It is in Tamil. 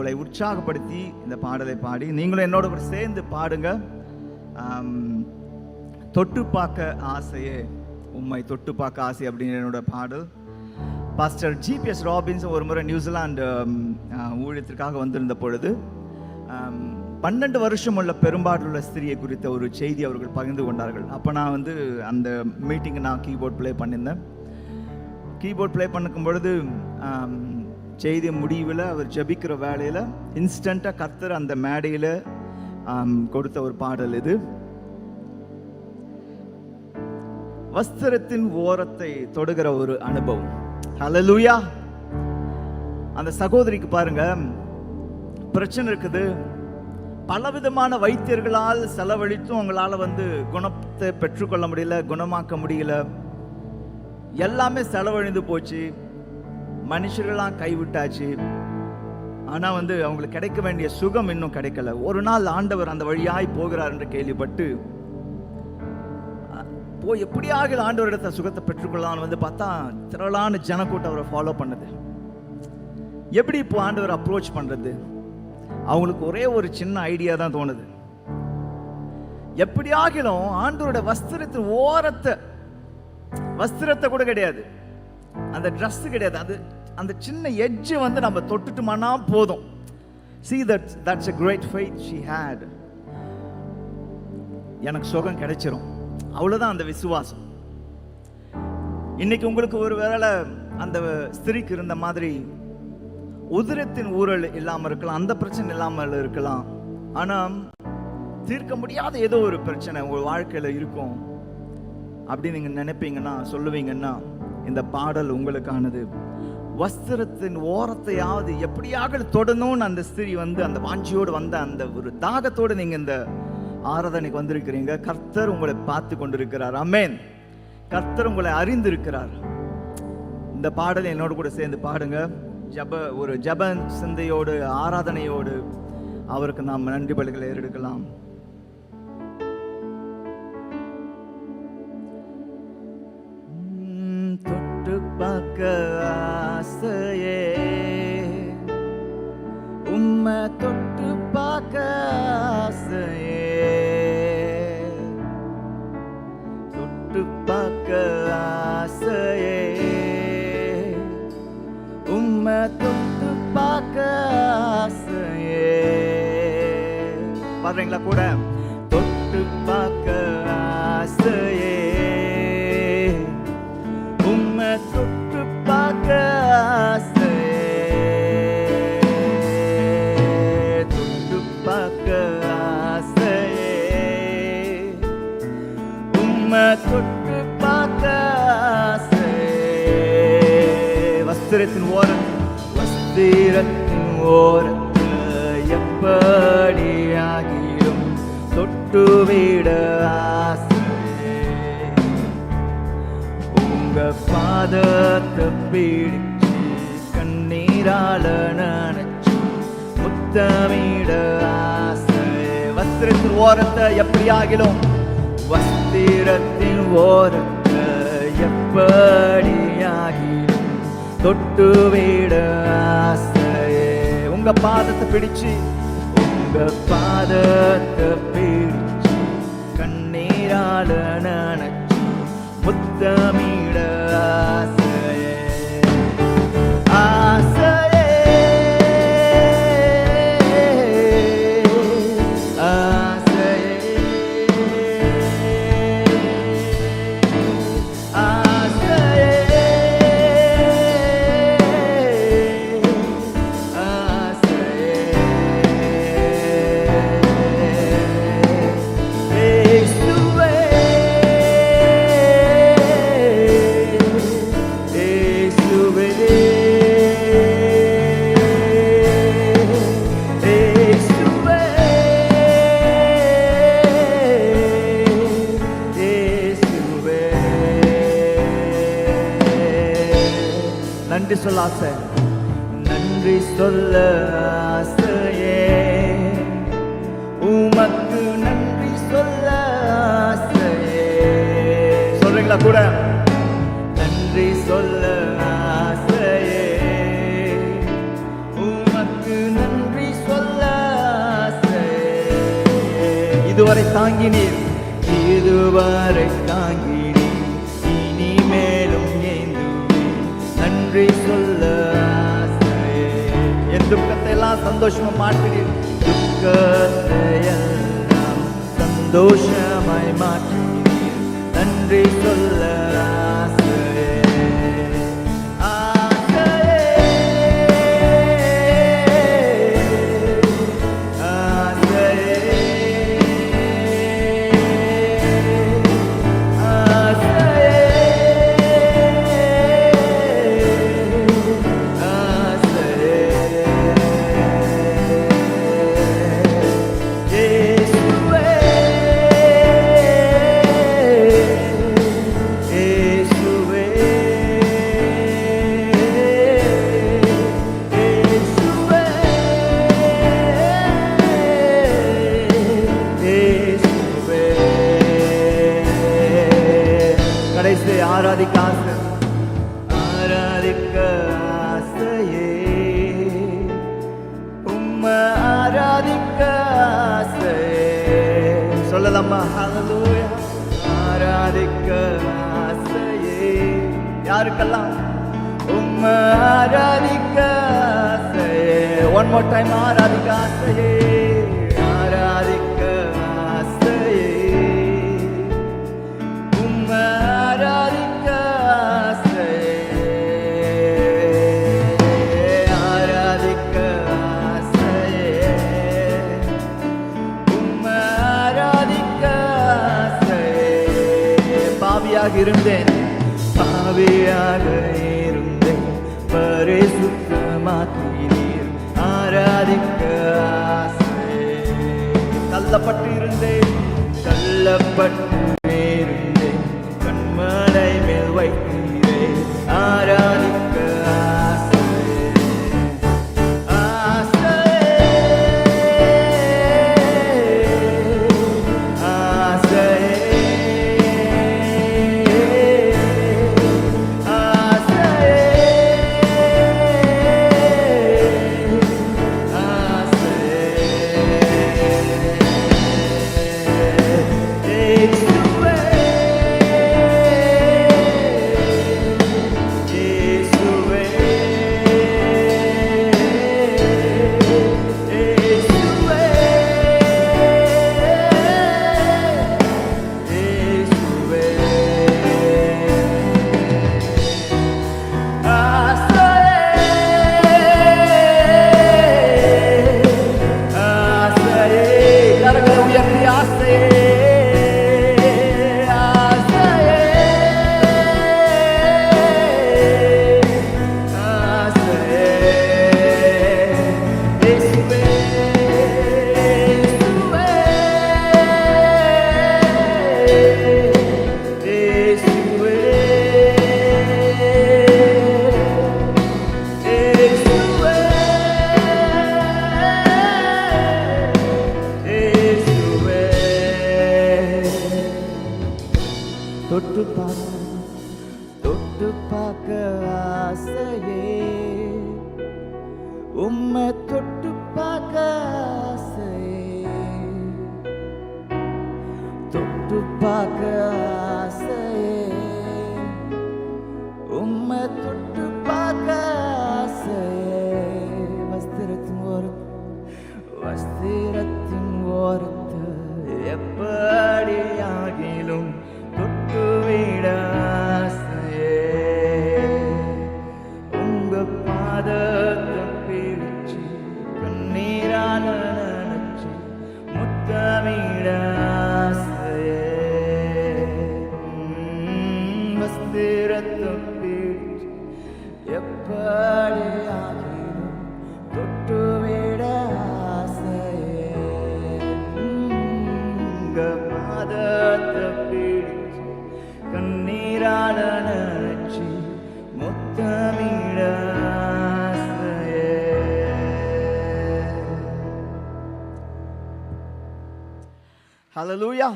உங்களை உற்சாகப்படுத்தி இந்த பாடலை பாடி நீங்களும் என்னோட கூட சேர்ந்து பாடுங்க. தொட்டு பார்க்க ஆசையே உம்மை தொட்டு பார்க்க ஆசை அப்படின்னு என்னோட பாடல். பாஸ்டர் ஜிபிஎஸ் ராபின்ஸ் ஒரு முறை நியூசிலாண்டு ஊழியத்திற்காக வந்திருந்த பொழுது பன்னெண்டு வருஷம் உள்ள பெரும்பாடுள்ள ஸ்திரியை குறித்த ஒரு செய்தி அவர்கள் பகிர்ந்து கொண்டார்கள். அப்போ நான் வந்து அந்த மீட்டிங்கை நான் கீபோர்ட் ப்ளே பண்ணியிருந்தேன். கீபோர்ட் ப்ளே பண்ணிக்கும் பொழுது செய்தி முடிவில் அவர் ஜெபிக்கிற வேலையில் இன்ஸ்டண்ட்டாக கர்த்தர் அந்த மேடையில் கொடுத்த ஒரு பாடல் இது. வஸ்திரத்தின் ஓரத்தை தொடுகிற ஒரு அனுபவம். ஹலலூயா அந்த சகோதரிக்கு பாருங்க பிரச்சனை இருக்குது. பலவிதமான வைத்தியர்களால் செலவழித்தும் அவங்களால வந்து குணத்தை பெற்றுக்கொள்ள முடியல குணமாக்க முடியல. எல்லாமே செலவழிந்து போச்சு. மனுஷர்களாம் கைவிட்டாச்சு. ஆனால் வந்து அவங்களுக்கு கிடைக்க வேண்டிய சுகம் இன்னும் கிடைக்கல. ஒரு நாள் ஆண்டவர் அந்த வழியாய் போகிறார் என்று கேள்விப்பட்டு அஹ், போய் எப்படியாக ஆண்டவரிடத்த சுகத்தை பெற்றுக்கொள்ளலாம்னு வந்து பார்த்தா திரளான ஜனக்கூட்டம் அவரை ஃபாலோ பண்ணுது. எப்படி இப்போ ஆண்டவர் அப்ரோச் பண்ணுறது அவங்களுக்கு ஒரே ஒரு சின்ன ஐடியா தான் தோணுது. எப்படியாகிலும் ஆண்டவரோட வஸ்திரத்தின் ஓரத்தை வஸ்திரத்தை கூட கிடையாது. அந்த ட்ரெஸ் கிடையாது. அது அந்த சின்ன எட்ஜ் வந்து நம்ம தொட்டுட்டுமானா போதும். See that that's a great fight she had எனக்கு சுகம் கிடைச்சிரும். அவ்வளோதான் அந்த விசுவாசம். இன்னைக்கு உங்களுக்கு ஒரு வேளை அந்த ஸ்திரிக்கு இருந்த மாதிரி உதிரத்தின் ஊழல் இல்லாமல் இருக்கலாம் அந்த பிரச்சனை இல்லாமல் இருக்கலாம். ஆனால் தீர்க்க முடியாத ஏதோ ஒரு பிரச்சனை உங்கள் வாழ்க்கையில் இருக்கும். அப்படின்னு நீங்கள் நினைப்பீங்கன்னா சொல்லுவீங்கன்னா இந்த பாடல் உங்களுக்கானது. வஸ்திரத்தின் ஓரத்தையாவது எப்படியாக தொடணும்னு அந்த ஸ்திரீ வந்து அந்த வாஞ்சியோடு வந்த அந்த ஒரு தாகத்தோடு நீங்க இந்த ஆராதனைக்கு வந்திருக்கிறீங்க. கர்த்தர் உங்களை பார்த்து கொண்டிருக்கிறார். அமேன் கர்த்தர் உங்களை அறிந்திருக்கிறார். இந்த பாடல் என்னோட கூட சேர்ந்து பாடுங்க. ஜப ஒரு ஜப சிந்தையோடு ஆராதனையோடு அவருக்கு நாம் நன்றி பலிகளை ஏறெடுக்கலாம். தொட்டு பார்க்க பாடுறீங்களா கூட? தொட்டு பார்க்க ஆசையே. உம்மை தொட்டு பார்க்க ஆசையே. தொட்டு பார்க்க ஆசையே. உம்மை தொட்டு பார்க்க ஆசையே. வஸ்திரத்தின் ஓரம் வஸ்திரத்தின் ஓரத்தில் எப்போ விட்டுவிட விட உங்க பாதத்தை பிடிச்சு கண்ணீரால நினைச்சு முத்தமிட ஆசை வஸ்திரத்தின் ஓரத்தை எப்படி ஆகிலும் வஸ்திரத்தின் ஓரத்தை எப்படி ஆகிலும் தொட்டு விட ஆசையே. உங்க பாதத்தை பிடிச்சு உங்க பாதத்தை பிடி கண்ணீரால நினைச்சு முத்தமிட ஆசை. நன்றி சொல்ல ஆசை. நன்றி சொல்ல ஆசையே. உமக்கு நன்றி சொல்ல ஆசையே. சொல்றீங்களா கூட? நன்றி சொல்ல ஆசையே. உமக்கு நன்றி சொல்ல ஆசையே. இதுவரை தாங்கினீர். இதுவரை எல்லாம் சந்தோஷமா மாற்றினீர் துக்கத்தை சந்தோஷமாய் மாற்றினீர் நன்றி சொல்ல யாருக்கெல்லாம் உம்மை ஆராதிக்க ஆசையே ஒன் மோர் டைம் ஆராதிக்க ஆசையே ஆராதிக்க ஆசையே உம்மை ஆராதிக்க ஆசையே. ஆராதிக்க ஆசையே. உம்மை ஆராதிக்க ஆசையே. பாவியாக இருந்தேன் பாவியாக இருந்தேன். பரிசுத்தமாக்கினீர். ஆராதிக்க ஆசை. தள்ளப்பட்டு இருந்தேன் தள்ளப்பட்டு தொட்டு பார்க்க ஆசையே. உம்மை தொட்டு பார்க்க ஆசையே. தொட்டு பார்க்க உங்க பாதத்தை பிடிச்சு கண்ணீரால நினைச்சு முத்தமிட ஆசையே ஹalleluya